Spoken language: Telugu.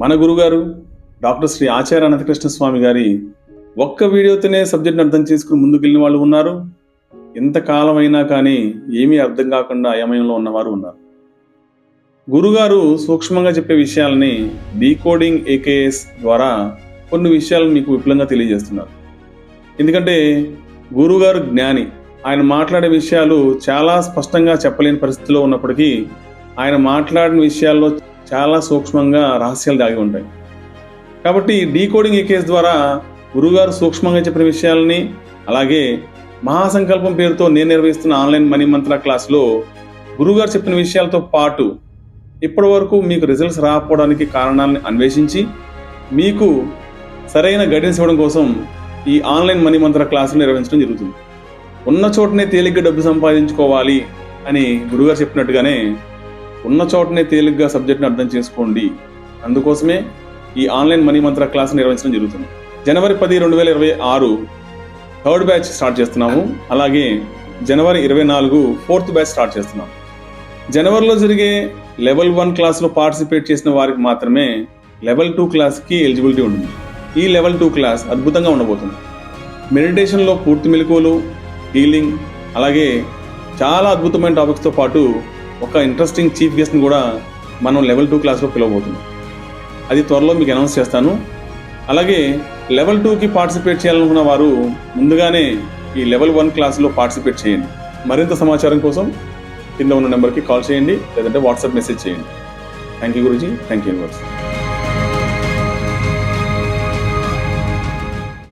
మన గురుగారు డాక్టర్ శ్రీ ఆచార్య అనంతకృష్ణ స్వామి గారి ఒక్క వీడియోతోనే సబ్జెక్ట్ని అర్థం చేసుకుని ముందుకెళ్ళిన వాళ్ళు ఉన్నారు. ఎంతకాలం అయినా కానీ ఏమీ అర్థం కాకుండా అయమయంలో ఉన్నవారు ఉన్నారు. గురుగారు సూక్ష్మంగా చెప్పే విషయాలని డీకోడింగ్ ఏకేఎస్ ద్వారా కొన్ని విషయాలు మీకు విపులంగా తెలియజేస్తున్నారు. ఎందుకంటే గురుగారు జ్ఞాని ఆయన మాట్లాడే విషయాలు చాలా స్పష్టంగా చెప్పలేని పరిస్థితిలో ఉన్నప్పటికీ ఆయన మాట్లాడిన విషయాల్లో చాలా సూక్ష్మంగా రహస్యాలు దాగి ఉంటాయి. కాబట్టి డీకోడింగ్ ఏకేఎస్ ద్వారా గురుగారు సూక్ష్మంగా చెప్పిన విషయాలని అలాగే మహాసంకల్పం పేరుతో నేను నిర్వహిస్తున్న ఆన్లైన్ మనీ మంత్ర క్లాసులో గురుగారు చెప్పిన విషయాలతో పాటు ఇప్పటి వరకు మీకు రిజల్ట్స్ రాకపోవడానికి కారణాలను అన్వేషించి మీకు సరైన గైడెన్స్ ఇవ్వడం కోసం ఈ ఆన్లైన్ మనీ మంత్ర క్లాసులు నిర్వహించడం జరుగుతుంది. ఉన్న చోటనే తేలిగ్గా డబ్బు సంపాదించుకోవాలి అని గురుగారు చెప్పినట్టుగానే ఉన్న చోటనే తేలిగ్గా సబ్జెక్ట్ని అర్థం చేసుకోండి. అందుకోసమే ఈ ఆన్లైన్ మనీ మంత్ర క్లాస్ నిర్వహించడం జరుగుతుంది. జనవరి పది రెండు వేల ఇరవై ఆరు థర్డ్ బ్యాచ్ స్టార్ట్ చేస్తున్నాము. అలాగే జనవరి ఇరవై నాలుగు ఫోర్త్ బ్యాచ్ స్టార్ట్ చేస్తున్నాము. జనవరిలో జరిగే లెవెల్ వన్ క్లాస్లో పార్టిసిపేట్ చేసిన వారికి మాత్రమే లెవెల్ టూ క్లాస్కి ఎలిజిబిలిటీ ఉంటుంది. ఈ లెవెల్ టూ క్లాస్ అద్భుతంగా ఉండబోతుంది. మెడిటేషన్లో పూర్తి మెలకువలు హీలింగ్ అలాగే చాలా అద్భుతమైన టాపిక్స్తో పాటు ఒక ఇంట్రెస్టింగ్ చీఫ్ గెస్ట్ని కూడా మనం లెవెల్ టూ క్లాస్లో పిలవబోతున్నాం. అది త్వరలో మీకు అనౌన్స్ చేస్తాను. అలాగే లెవెల్ టూకి పార్టిసిపేట్ చేయాలనుకున్న వారు ముందుగానే ఈ లెవెల్ వన్ క్లాస్లో పార్టిసిపేట్ చేయండి. మరింత సమాచారం కోసం కింద ఉన్న నెంబర్కి కాల్ చేయండి లేదంటే వాట్సాప్ మెసేజ్ చేయండి. Thank you Guruji thank you much